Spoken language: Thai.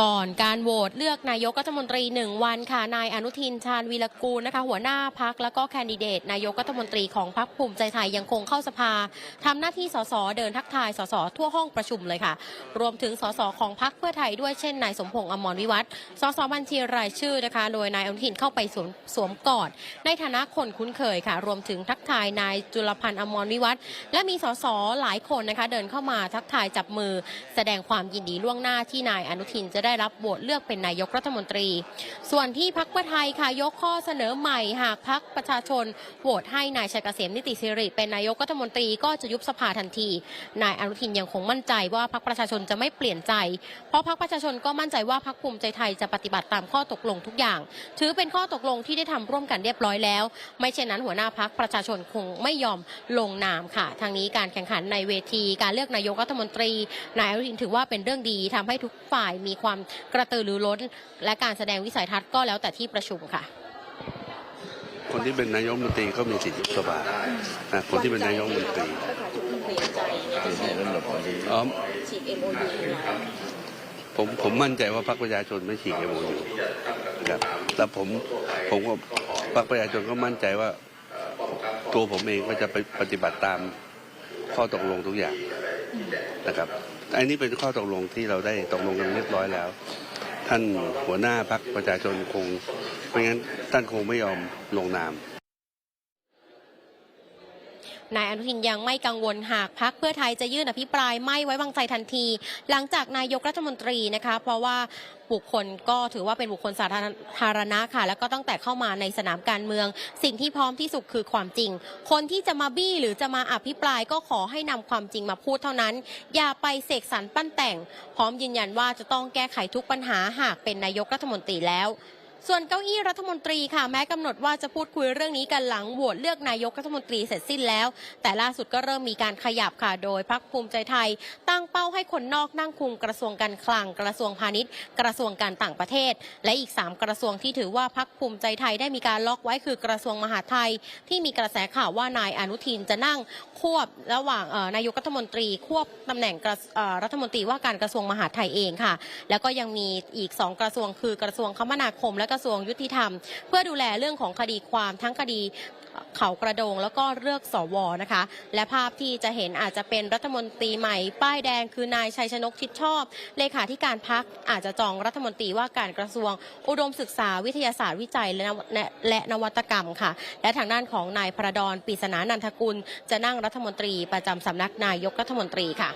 ก่อนการโหวตเลือกนายกรัฐมนตรีหนึ่งวันค่ะนายอนุทินชาญวีรกูลนะคะ หัวหน้าพักแล้วก็แคนดิเดต นายกรัฐมนตรีของพรรคภูมิใจไทยยังคงเข้าสภาทำหน้าที่สสเดินทักทายสสทั่วห้องประชุมเลยค่ะ รวมถึงสสของพรรคเพื่อไทยด้วยเช่นนายสมพงษ์อมรวิวัฒน์สสบัญชีรายชื่อนะคะ โดยนายอนุทินเข้าไปสวมสวมกอด ในฐานะคนคุ้นเคยค่ะ รวมถึงทักทายนายจุลพันธ์อมรวิวัฒน์และมีสสหลายคนนะคะ เดินเข้ามาทักทายจับมือ แสดงความยินดีล่วงหน้าที่นายอนุทินจะได้รับโหวตเลือกเป็นนายกรัฐมนตรี ส่วนที่พักเพื่อไทยค่ะยกข้อเสนอใหม่หากพักประชาชนโหวตให้นายชัยเกษมนิติสิริ เป็นนายกรัฐมนตรีก็จะยุบสภาทันที นายอนุทินยังคงมั่นใจว่าพักประชาชนจะไม่เปลี่ยนใจ เพราะพักประชาชนก็มั่นใจว่าพักภูมิใจไทยจะปฏิบัติตามข้อตกลงทุกอย่าง ถือเป็นข้อตกลงที่ได้ทำร่วมกันเรียบร้อยแล้ว ไม่เช่นนั้นหัวหน้าพักประชาชนคงไม่ยอมลงนามค่ะ ทางนี้การแข่งขันในเวที การเลือกนายกรัฐมนตรี นายอนุทินถือว่าเป็นเรื่องดีทำให้ทุกฝ่ายมีความกระตือรือร้น และการแสดงวิสัยทัศน์ก็แล้วแต่ที่ประชุมค่ะคนที่เป็นนายกรัฐมนตรีก็มีสิทธิยุบสภานะคนที่เป็นนายกรัฐมนตรีประชาชนเปลี่ยนใจในการฉีดอ๋อฉีด MOU นะคะผมผมมั่นใจว่าพรรคประชาชนไม่ฉีกเอโมยูครับแล้วผมผมก็พรรคประชาชนก็มั่นใจว่า ตัวผมเองก็จะไปปฏิบัติตามข้อตกลงทุกอย่าง นะครับอันนี้เป็นข้อตกลงที่เราได้ตกลงกันเรียบร้อยแล้ว ท่านหัวหน้าพักประชาชนคงไม่งั้นท่านคงไม่ยอมลงนาม นายอนุทินยังไม่กังวลหากพักเพื่อไทยจะยื่นอภิปรายไม่ไว้วางใจทันที หลังจากนายกรัฐมนตรีนะคะ เพราะว่าบุคคลก็ถือว่าเป็นบุคคลสาธารณะค่ะ แล้วก็ตั้งแต่เข้ามาในสนามการเมือง สิ่งที่พร้อมที่สุดคือความจริง คนที่จะมาบี้หรือจะมาอภิปรายก็ขอให้นำความจริงมาพูดเท่านั้น อย่าไปเสกสรรปั้นแต่ง พร้อมยืนยันว่าจะต้องแก้ไขทุกปัญหาหากเป็นนายกรัฐมนตรีแล้ว ส่วนเก้าอี้รัฐมนตรีค่ะแม้กำหนดว่าจะพูดคุยเรื่องนี้กันหลังโหวตเลือกนายกรัฐมนตรีเสร็จสิ้นแล้ว แต่ล่าสุดก็เริ่มมีการขยับค่ะ โดยพักภูมิใจไทย ตั้งเป้าให้คนนอกนั่งคุมกระทรวงการคลังกระทรวงพาณิชย์ กระทรวงการต่างประเทศ และอีก 3 กระทรวงที่ถือว่าพักภูมิใจไทยได้มีการล็อกไว้คือกระทรวงมหาดไทย ที่มีกระแสข่าวว่านายอนุทินจะนั่งควบระหว่างนายกรัฐมนตรีควบตำแหน่งรัฐมนตรีว่าการกระทรวงมหาดไทยเองค่ะ แล้วก็ยังมีอีก 2 กระทรวงคือกระทรวงคมนาคมและกระทรวงยุติธรรม เพื่อดูแลเรื่องของคดีความทั้งคดีเขากระโดงแล้วก็เลือกสวนะคะ และภาพที่จะเห็นอาจจะเป็นรัฐมนตรีใหม่ ป้ายแดงคือนายชัยชนกชิดชอบ เลขาธิการพักอาจจะจองรัฐมนตรีว่าการกระทรวง อุดมศึกษาวิทยาศาสตร์วิจัยและนวและและนวัตกรรมค่ะ และทางด้านของนายพระดอนปริศนานันทกุล จะนั่งรัฐมนตรีประจำสำนักนายกรัฐมนตรีค่ะ